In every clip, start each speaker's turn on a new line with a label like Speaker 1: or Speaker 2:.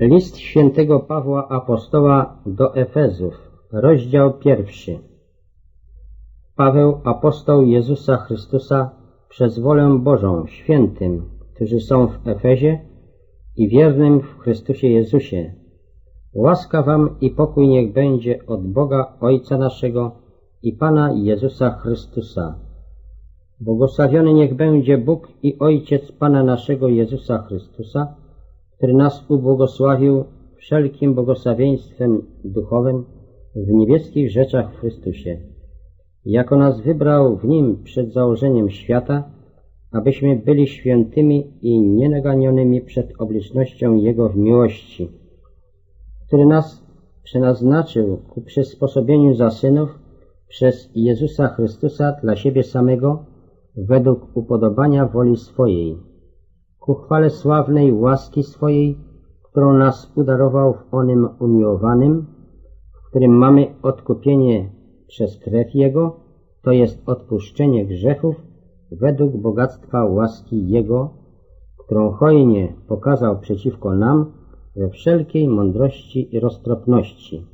Speaker 1: List świętego Pawła Apostoła do Efezów, rozdział pierwszy. Paweł, apostoł Jezusa Chrystusa, przez wolę Bożą, świętym, którzy są w Efezie i wiernym w Chrystusie Jezusie. Łaska wam i pokój niech będzie od Boga Ojca naszego i Pana Jezusa Chrystusa. Błogosławiony niech będzie Bóg i Ojciec Pana naszego Jezusa Chrystusa, który nas ubłogosławił wszelkim błogosławieństwem duchowym w niebieskich rzeczach w Chrystusie. Jako nas wybrał w Nim przed założeniem świata, abyśmy byli świętymi i nienaganionymi przed obliczością Jego w miłości, który nas przenaznaczył ku przysposobieniu za synów przez Jezusa Chrystusa dla siebie samego według upodobania woli swojej ku chwale sławnej łaski swojej, którą nas udarował w onym umiłowanym, w którym mamy odkupienie przez krew Jego, to jest odpuszczenie grzechów według bogactwa łaski Jego, którą hojnie pokazał przeciwko nam we wszelkiej mądrości i roztropności.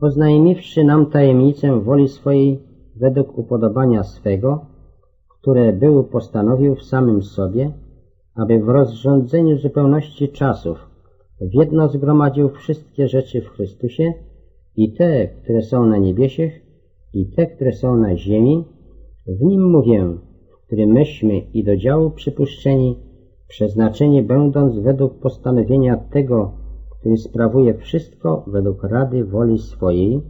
Speaker 1: Oznajmiwszy nam tajemnicę woli swojej według upodobania swego, które był postanowił w samym sobie, aby w rozrządzeniu zupełności czasów w jedno zgromadził wszystkie rzeczy w Chrystusie i te, które są na niebiesiech i te, które są na ziemi, w nim mówię, w którym myśmy i do działu przypuszczeni, przeznaczeni będąc według postanowienia tego, który sprawuje wszystko według rady woli swojej,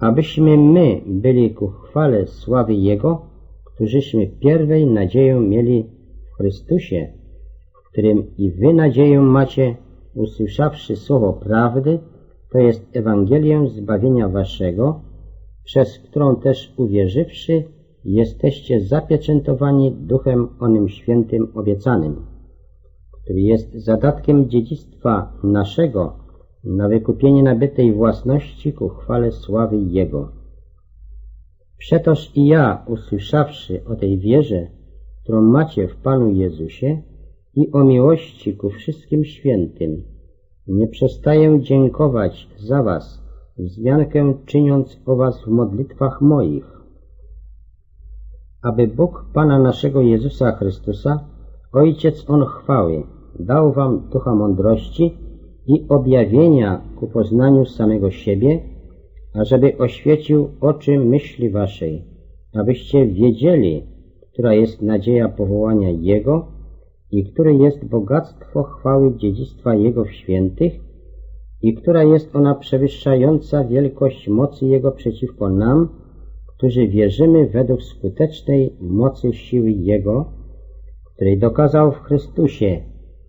Speaker 1: abyśmy my byli ku chwale sławy Jego, którzyśmy pierwej nadzieję mieli w Chrystusie, w którym i wy nadzieję macie, usłyszawszy słowo prawdy, to jest Ewangelię zbawienia waszego, przez którą też uwierzywszy, jesteście zapieczętowani duchem onym świętym obiecanym, który jest zadatkiem dziedzictwa naszego na wykupienie nabytej własności ku chwale sławy Jego. Przetoż i ja, usłyszawszy o tej wierze, którą macie w Panu Jezusie i o miłości ku wszystkim świętym, nie przestaję dziękować za was, wzmiankę czyniąc o was w modlitwach moich, aby Bóg Pana naszego Jezusa Chrystusa, Ojciec On chwały, dał wam ducha mądrości i objawienia ku poznaniu samego siebie, ażeby oświecił oczy myśli waszej, abyście wiedzieli, która jest nadzieja powołania Jego i które jest bogactwo chwały dziedzictwa Jego w świętych i która jest ona przewyższająca wielkość mocy Jego przeciwko nam, którzy wierzymy według skutecznej mocy siły Jego, której dokazał w Chrystusie,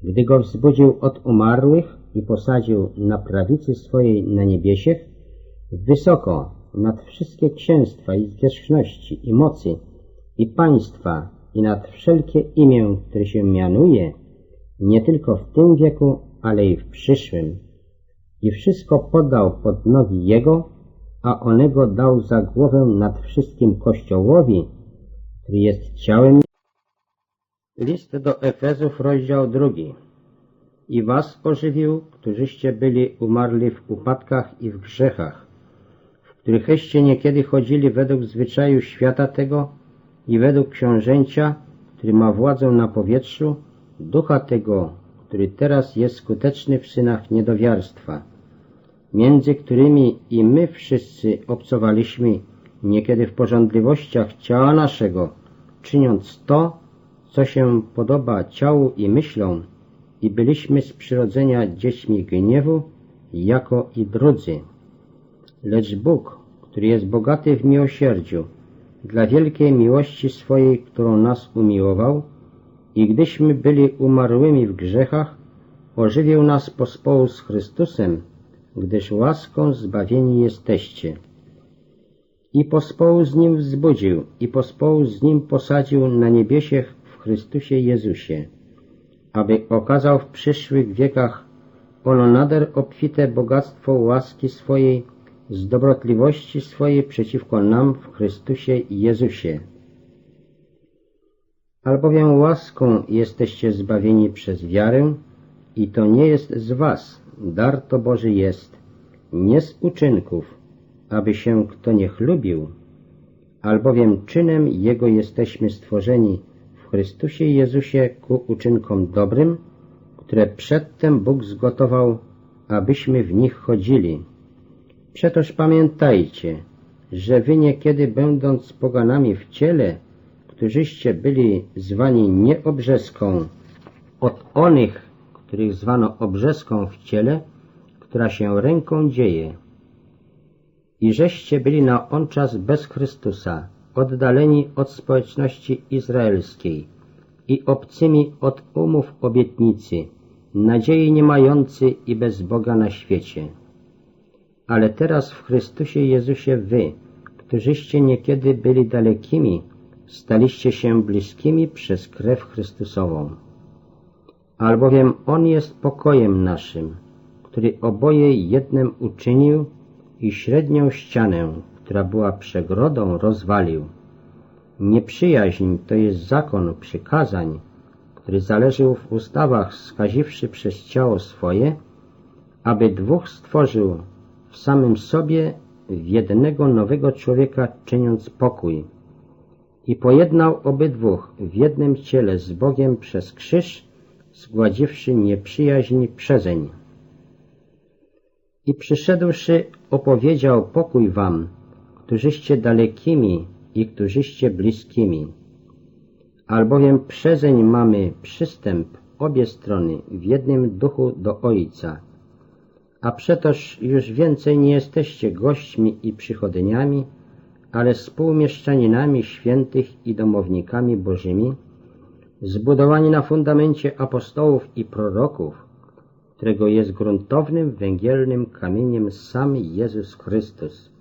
Speaker 1: gdy Go wzbudził od umarłych i posadził na prawicy swojej na niebiesiech, wysoko nad wszystkie księstwa i zwierzchności i mocy i państwa i nad wszelkie imię, które się mianuje, nie tylko w tym wieku, ale i w przyszłym. I wszystko podał pod nogi Jego, a onego dał za głowę nad wszystkim Kościołowi, który jest ciałem. List do Efezów, rozdział drugi. I was ożywił, którzyście byli umarli w upadkach i w grzechach, którycheście niekiedy chodzili według zwyczaju świata tego i według książęcia, który ma władzę na powietrzu, ducha tego, który teraz jest skuteczny w synach niedowiarstwa, między którymi i my wszyscy obcowaliśmy niekiedy w porządliwościach ciała naszego, czyniąc to, co się podoba ciału i myślom, i byliśmy z przyrodzenia dziećmi gniewu, jako i drudzy. Lecz Bóg, który jest bogaty w miłosierdziu, dla wielkiej miłości swojej, którą nas umiłował, i gdyśmy byli umarłymi w grzechach, ożywił nas pospołu z Chrystusem, gdyż łaską zbawieni jesteście. I pospołu z Nim wzbudził, i pospołu z Nim posadził na niebiesiech w Chrystusie Jezusie, aby okazał w przyszłych wiekach ono nader obfite bogactwo łaski swojej, z dobrotliwości swojej przeciwko nam w Chrystusie Jezusie. Albowiem łaską jesteście zbawieni przez wiarę I to nie jest z was, dar to Boży jest, nie z uczynków, aby się kto nie chlubił, albowiem czynem Jego jesteśmy stworzeni w Chrystusie Jezusie ku uczynkom dobrym, które przedtem Bóg zgotował, abyśmy w nich chodzili. Przetoż pamiętajcie, że wy niekiedy będąc poganami w ciele, którzyście byli zwani nie obrzeską, od onych, których zwano obrzeską w ciele, która się ręką dzieje. I żeście byli na on czas bez Chrystusa, oddaleni od społeczności izraelskiej i obcymi od umów obietnicy, nadziei nie mający i bez Boga na świecie. Ale teraz w Chrystusie Jezusie wy, którzyście niekiedy byli dalekimi, staliście się bliskimi przez krew Chrystusową. Albowiem On jest pokojem naszym, który oboje jednym uczynił i średnią ścianę, która była przegrodą, rozwalił. Nieprzyjaźń to jest zakon przykazań, który zależył w ustawach skaziwszy przez ciało swoje, aby dwóch stworzył w samym sobie w jednego nowego człowieka czyniąc pokój i pojednał obydwóch w jednym ciele z Bogiem przez krzyż, zgładziwszy nieprzyjaźń przezeń. I przyszedłszy opowiedział pokój wam, którzyście dalekimi i którzyście bliskimi. Albowiem przezeń mamy przystęp obie strony w jednym duchu do Ojca. A przetoż już więcej nie jesteście gośćmi i przychodniami, ale współmieszczaninami świętych i domownikami bożymi, zbudowani na fundamencie apostołów i proroków, którego jest gruntownym węgielnym kamieniem sam Jezus Chrystus,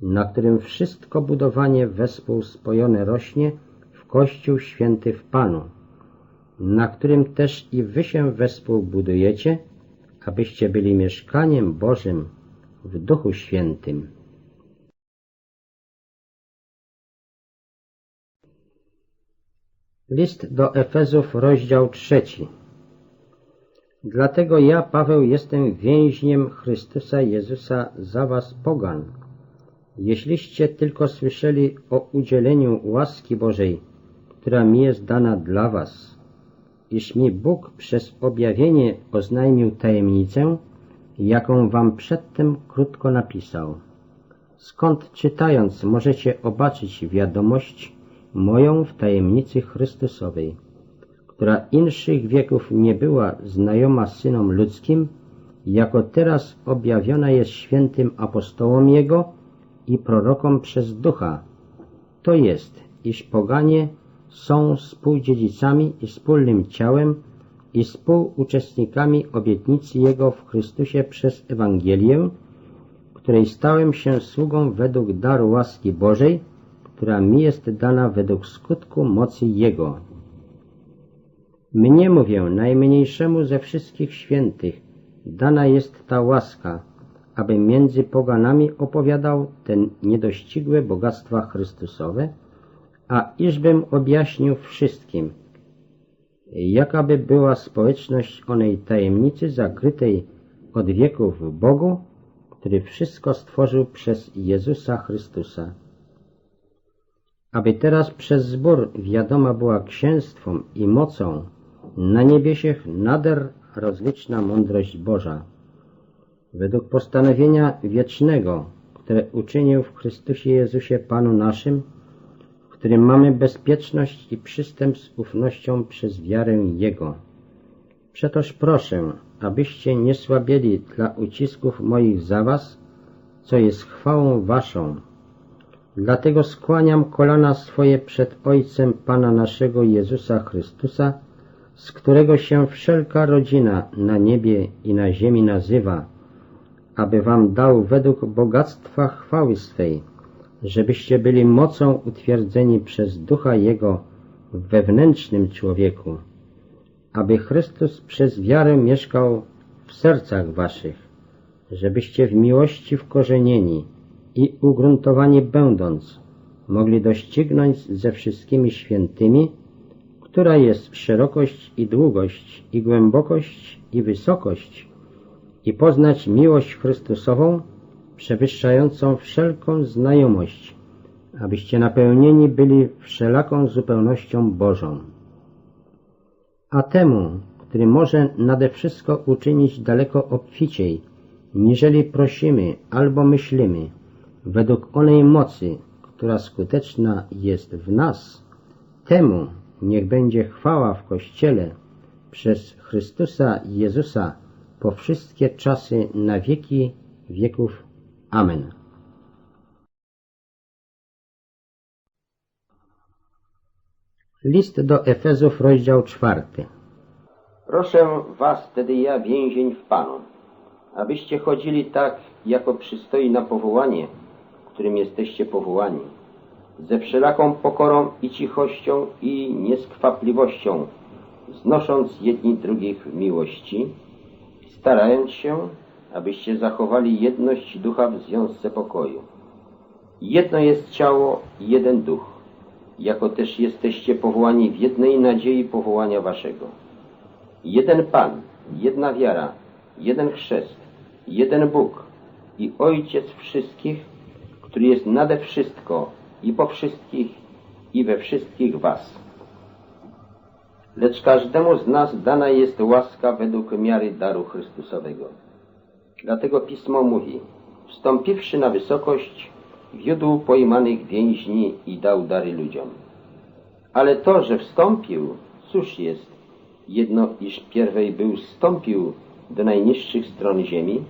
Speaker 1: na którym wszystko budowanie wespół spojone rośnie w Kościół Święty w Panu, na którym też i wy się wespół budujecie, abyście byli mieszkaniem Bożym w Duchu Świętym. List do Efezów, rozdział trzeci. Dlatego ja, Paweł, jestem więźniem Chrystusa Jezusa za was pogan. Jeśliście tylko słyszeli o udzieleniu łaski Bożej, która mi jest dana dla was, iż mi Bóg przez objawienie oznajmił tajemnicę, jaką wam przedtem krótko napisał. Skąd czytając możecie obaczyć wiadomość moją w tajemnicy Chrystusowej, która inszych wieków nie była znajoma synom ludzkim, jako teraz objawiona jest świętym apostołom Jego i prorokom przez Ducha, to jest, iż poganie są współdziedzicami i wspólnym ciałem i współuczestnikami obietnicy Jego w Chrystusie przez Ewangelię, której stałem się sługą według daru łaski Bożej, która mi jest dana według skutku mocy Jego. Mnie mówię, najmniejszemu ze wszystkich świętych, dana jest ta łaska, aby między poganami opowiadał ten niedościgłe bogactwa Chrystusowe, a iżbym objaśnił wszystkim, jakaby była społeczność onej tajemnicy zakrytej od wieków w Bogu, który wszystko stworzył przez Jezusa Chrystusa. Aby teraz przez zbór wiadoma była księstwom i mocą na niebiesiech nader rozliczna mądrość Boża, według postanowienia wiecznego, które uczynił w Chrystusie Jezusie Panu naszym, którym mamy bezpieczność i przystęp z ufnością przez wiarę Jego. Przetoż proszę, abyście nie słabieli dla ucisków moich za was, co jest chwałą waszą. Dlatego skłaniam kolana swoje przed Ojcem Pana naszego Jezusa Chrystusa, z którego się wszelka rodzina na niebie i na ziemi nazywa, aby wam dał według bogactwa chwały swej, żebyście byli mocą utwierdzeni przez Ducha Jego w wewnętrznym człowieku, aby Chrystus przez wiarę mieszkał w sercach waszych, żebyście w miłości wkorzenieni i ugruntowani będąc, mogli doścignąć ze wszystkimi świętymi, która jest szerokość i długość, i głębokość, i wysokość, i poznać miłość Chrystusową, przewyższającą wszelką znajomość, abyście napełnieni byli wszelaką zupełnością Bożą. A temu, który może nade wszystko uczynić daleko obficiej, niżeli prosimy albo myślimy, według onej mocy, która skuteczna jest w nas, temu niech będzie chwała w Kościele przez Chrystusa Jezusa po wszystkie czasy na wieki wieków. Amen. List do Efezów, rozdział czwarty.
Speaker 2: Proszę was wtedy ja, więzień w Panu, abyście chodzili tak, jako przystoi na powołanie, którym jesteście powołani, ze wszelaką pokorą i cichością i nieskwapliwością, znosząc jedni drugich w miłości, starając się, abyście zachowali jedność ducha w związce pokoju. Jedno jest ciało jeden duch, jako też jesteście powołani w jednej nadziei powołania waszego. Jeden Pan, jedna wiara, jeden chrzest, jeden Bóg i Ojciec wszystkich, który jest nade wszystko i po wszystkich i we wszystkich was. Lecz każdemu z nas dana jest łaska według miary daru Chrystusowego. Dlatego Pismo mówi, wstąpiwszy na wysokość, wiódł pojmanych więźni i dał dary ludziom. Ale to, że wstąpił, cóż jest? Jedno, iż pierwej był wstąpił do najniższych stron ziemi,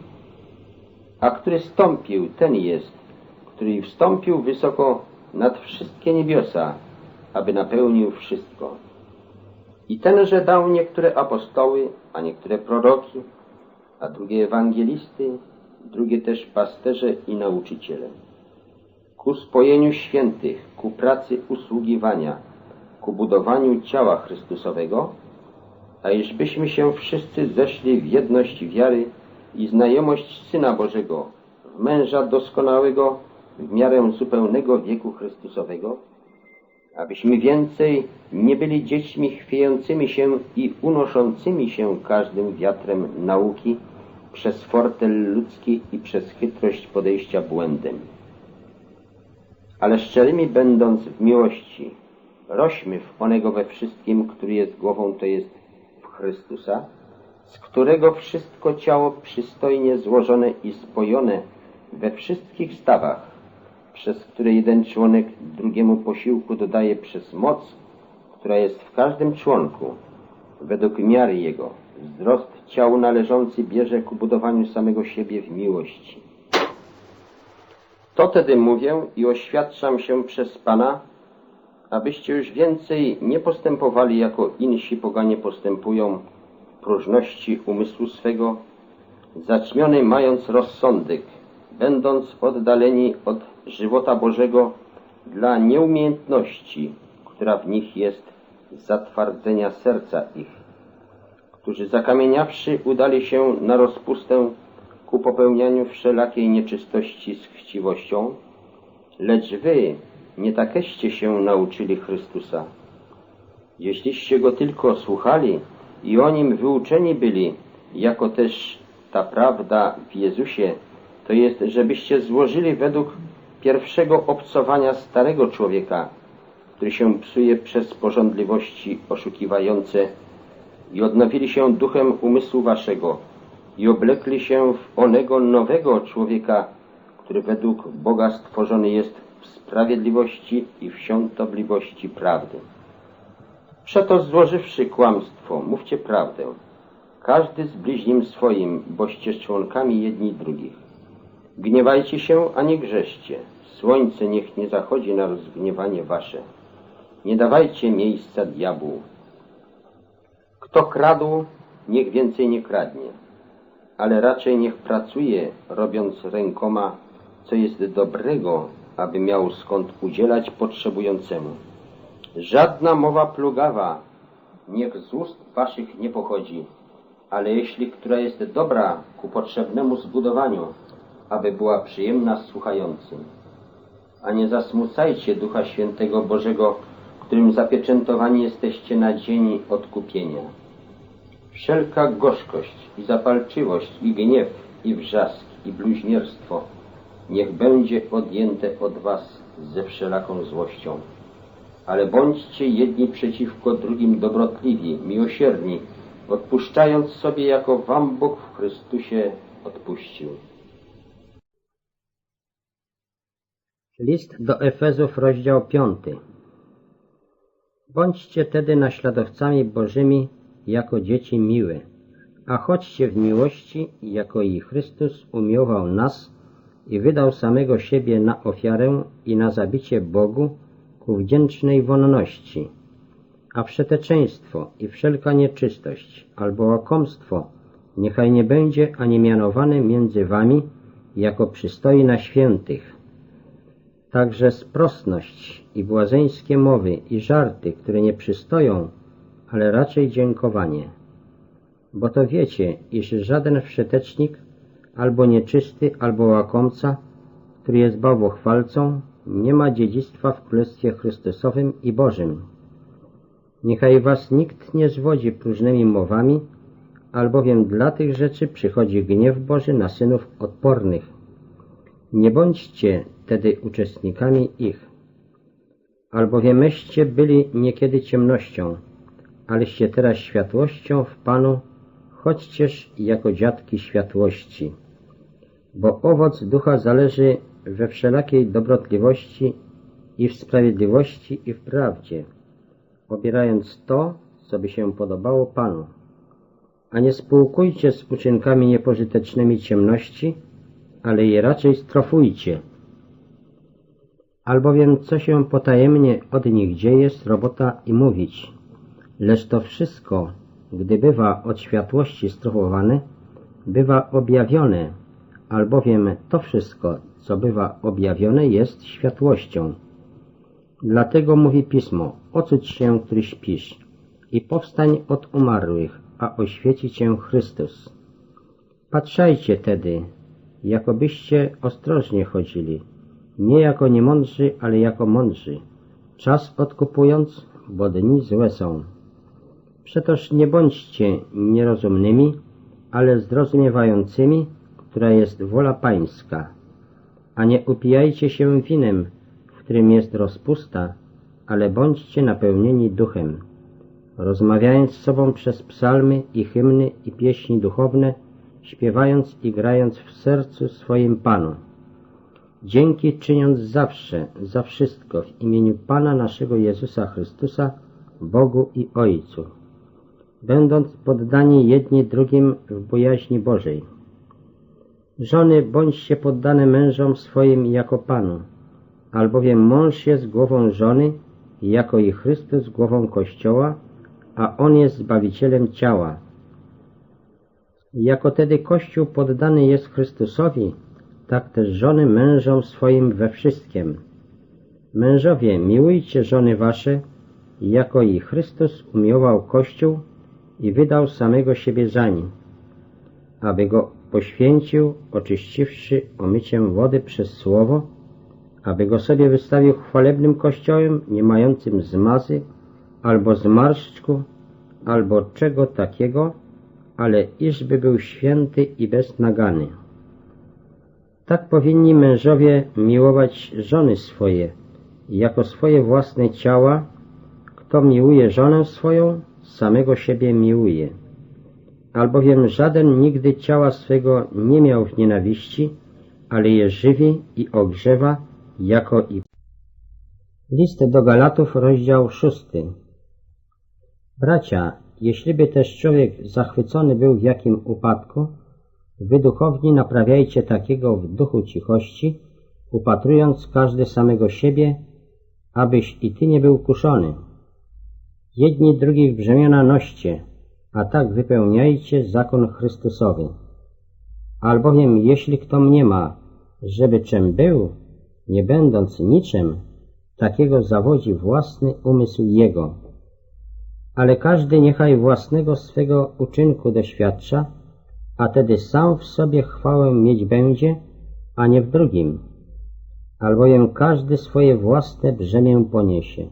Speaker 2: a który stąpił, ten jest, który wstąpił wysoko nad wszystkie niebiosa, aby napełnił wszystko. I tenże dał niektóre apostoły, a niektóre proroki, a drugie ewangelisty, drugie też pasterze i nauczyciele. Ku spojeniu świętych, ku pracy usługiwania, ku budowaniu ciała Chrystusowego, a iżbyśmy się wszyscy zeszli w jedność wiary i znajomość Syna Bożego, w męża doskonałego, w miarę zupełnego wieku Chrystusowego, abyśmy więcej nie byli dziećmi chwiejącymi się i unoszącymi się każdym wiatrem nauki przez fortel ludzki i przez chytrość podejścia błędem. Ale szczerymi będąc w miłości, rośmy w onego we wszystkim, który jest głową, to jest w Chrystusa, z którego wszystko ciało przystojnie złożone i spojone we wszystkich stawach, przez które jeden członek drugiemu posiłku dodaje przez moc, która jest w każdym członku, według miary jego, wzrost ciału należący bierze ku budowaniu samego siebie w miłości. To tedy mówię i oświadczam się przez Pana, abyście już więcej nie postępowali jako insi poganie postępują w próżności umysłu swego, zaćmiony mając rozsądek, będąc oddaleni od żywota Bożego dla nieumiejętności, która w nich jest zatwardzenia serca ich, którzy zakamieniawszy udali się na rozpustę ku popełnianiu wszelakiej nieczystości z chciwością, lecz wy nie takeście się nauczyli Chrystusa. Jeśliście Go tylko słuchali i o Nim wyuczeni byli, jako też ta prawda w Jezusie, to jest, żebyście złożyli według pierwszego obcowania starego człowieka, który się psuje przez porządliwości oszukiwające i odnowili się duchem umysłu waszego i oblekli się w onego nowego człowieka, który według Boga stworzony jest w sprawiedliwości i w świątobliwości prawdy. Przeto złożywszy kłamstwo, mówcie prawdę, każdy z bliźnim swoim, boście członkami jedni drugich. Gniewajcie się, a nie grzeszcie. Słońce niech nie zachodzi na rozgniewanie wasze. Nie dawajcie miejsca diabłu. Kto kradł, niech więcej nie kradnie, ale raczej niech pracuje, robiąc rękoma, co jest dobrego, aby miał skąd udzielać potrzebującemu. Żadna mowa plugawa niech z ust waszych nie pochodzi, ale jeśli która jest dobra ku potrzebnemu zbudowaniu, aby była przyjemna słuchającym. A nie zasmucajcie Ducha Świętego Bożego, którym zapieczętowani jesteście na dzień odkupienia. Wszelka gorzkość i zapalczywość i gniew i wrzask i bluźnierstwo niech będzie odjęte od was ze wszelaką złością. Ale bądźcie jedni przeciwko drugim dobrotliwi, miłosierni, odpuszczając sobie, jako wam Bóg w Chrystusie odpuścił.
Speaker 1: List do Efezów, rozdział 5. Bądźcie tedy naśladowcami Bożymi jako dzieci miłe, a chodźcie w miłości, jako i Chrystus umiłował nas i wydał samego siebie na ofiarę i na zabicie Bogu ku wdzięcznej wonności. A wszeteczeństwo i wszelka nieczystość albo łakomstwo niechaj nie będzie ani mianowane między wami, jako przystoi na świętych, Także sprosność i błazeńskie mowy i żarty, które nie przystoją, ale raczej dziękowanie. Bo to wiecie, iż żaden wszetecznik, albo nieczysty, albo łakomca, który jest bałwochwalcą, nie ma dziedzictwa w Królestwie Chrystusowym i Bożym. Niechaj was nikt nie zwodzi próżnymi mowami, albowiem dla tych rzeczy przychodzi gniew Boży na synów odpornych. Nie bądźcie wtedy uczestnikami ich. Albowiem myście byli niekiedy ciemnością, aleście teraz światłością w Panu, chodźcież jako dziadki światłości. Bo owoc ducha zależy we wszelakiej dobrotliwości i w sprawiedliwości i w prawdzie, obierając to, co by się podobało Panu. A nie spółkujcie z uczynkami niepożytecznymi ciemności, ale je raczej strofujcie. Albowiem co się potajemnie od nich dzieje, jest robota i mówić. Lecz to wszystko, gdy bywa od światłości strofowane, bywa objawione, albowiem to wszystko, co bywa objawione, jest światłością. Dlatego mówi Pismo, ocuć się, który śpisz i powstań od umarłych, a oświeci cię Chrystus. Patrzajcie tedy, jakobyście ostrożnie chodzili, nie jako niemądrzy, ale jako mądrzy, czas odkupując, bo dni złe są. Przetoż nie bądźcie nierozumnymi, ale zrozumiewającymi, która jest wola pańska, a nie upijajcie się winem, w którym jest rozpusta, ale bądźcie napełnieni duchem, rozmawiając z sobą przez psalmy i hymny i pieśni duchowne, śpiewając i grając w sercu swoim Panu. Dzięki czyniąc zawsze, za wszystko w imieniu Pana naszego Jezusa Chrystusa, Bogu i Ojcu, będąc poddani jedni drugim w bojaźni Bożej. Żony, bądźcie poddane mężom swoim jako Panu, albowiem mąż jest głową żony, jako i Chrystus głową Kościoła, a On jest Zbawicielem ciała. Jako tedy Kościół poddany jest Chrystusowi, tak też żony mężom swoim we wszystkim. Mężowie, miłujcie żony wasze, jako i Chrystus umiłował Kościół i wydał samego siebie za nim, aby go poświęcił, oczyściwszy omyciem wody przez słowo, aby go sobie wystawił chwalebnym kościołem, nie mającym zmazy, albo zmarszczku, albo czego takiego, ale iżby był święty i beznagany. Tak powinni mężowie miłować żony swoje, jako swoje własne ciała. Kto miłuje żonę swoją, samego siebie miłuje. Albowiem żaden nigdy ciała swego nie miał w nienawiści, ale je żywi i ogrzewa, jako i... List do Galatów, rozdział szósty. Bracia, jeśliby też człowiek zachwycony był w jakim upadku, Wy duchowni naprawiajcie takiego w duchu cichości, upatrując każdy samego siebie, abyś i ty nie był kuszony. Jedni drugich brzemiona noście, a tak wypełniajcie zakon Chrystusowy. Albowiem jeśli kto ma, żeby czym był, nie będąc niczym, takiego zawodzi własny umysł jego. Ale każdy niechaj własnego swego uczynku doświadcza, a tedy sam w sobie chwałę mieć będzie, a nie w drugim, albowiem każdy swoje własne brzemię poniesie.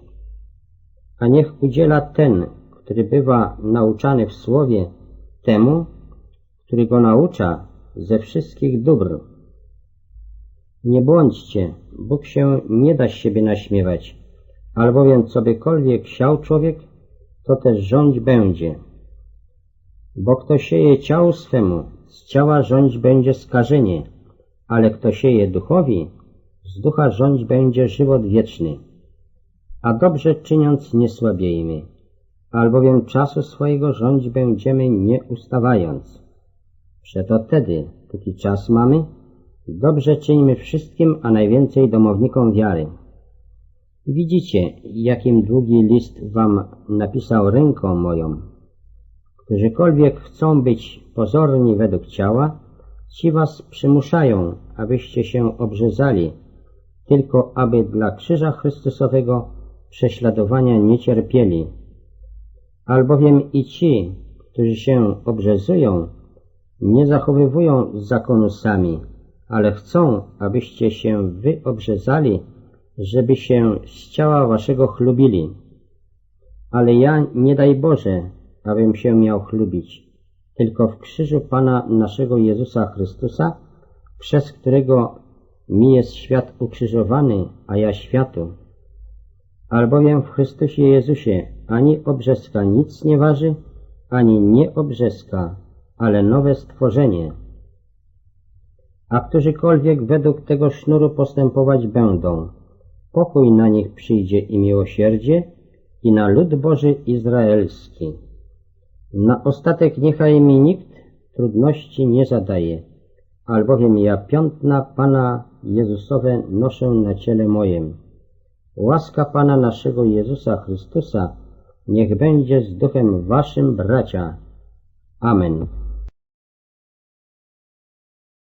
Speaker 1: a niech udziela ten, który bywa nauczany w słowie, temu, który go naucza ze wszystkich dóbr. Nie błądźcie, Bóg się nie da z siebie naśmiewać, albowiem cobykolwiek siał człowiek, to też rządź będzie. Bo kto sieje ciału swemu, z ciała rządź będzie skażenie, ale kto sieje duchowi, z ducha rządź będzie żywot wieczny. A dobrze czyniąc nie słabiejmy, albowiem czasu swojego rządź będziemy nie ustawając. Przeto wtedy, póki czas mamy, dobrze czyńmy wszystkim, a najwięcej domownikom wiary. Widzicie, jakim długi list wam napisał ręką moją. Którzykolwiek chcą być pozorni według ciała, ci was przymuszają, abyście się obrzezali, tylko aby dla krzyża Chrystusowego prześladowania nie cierpieli. Albowiem i ci, którzy się obrzezują, nie zachowywują zakonu sami, ale chcą, abyście się wy obrzezali, żeby się z ciała waszego chlubili. Ale ja nie daj Boże, abym się miał chlubić, tylko w krzyżu Pana naszego Jezusa Chrystusa, przez którego mi jest świat ukrzyżowany, a ja światu. Albowiem w Chrystusie Jezusie ani obrzeska nic nie waży, ani nie obrzeska, ale nowe stworzenie. A którzykolwiek według tego sznuru postępować będą, pokój na nich przyjdzie i miłosierdzie i na lud Boży Izraelski. Na ostatek niechaj mi nikt trudności nie zadaje, albowiem ja piątna Pana Jezusowe noszę na ciele mojem. Łaska Pana naszego Jezusa Chrystusa niech będzie z duchem waszym, bracia. Amen.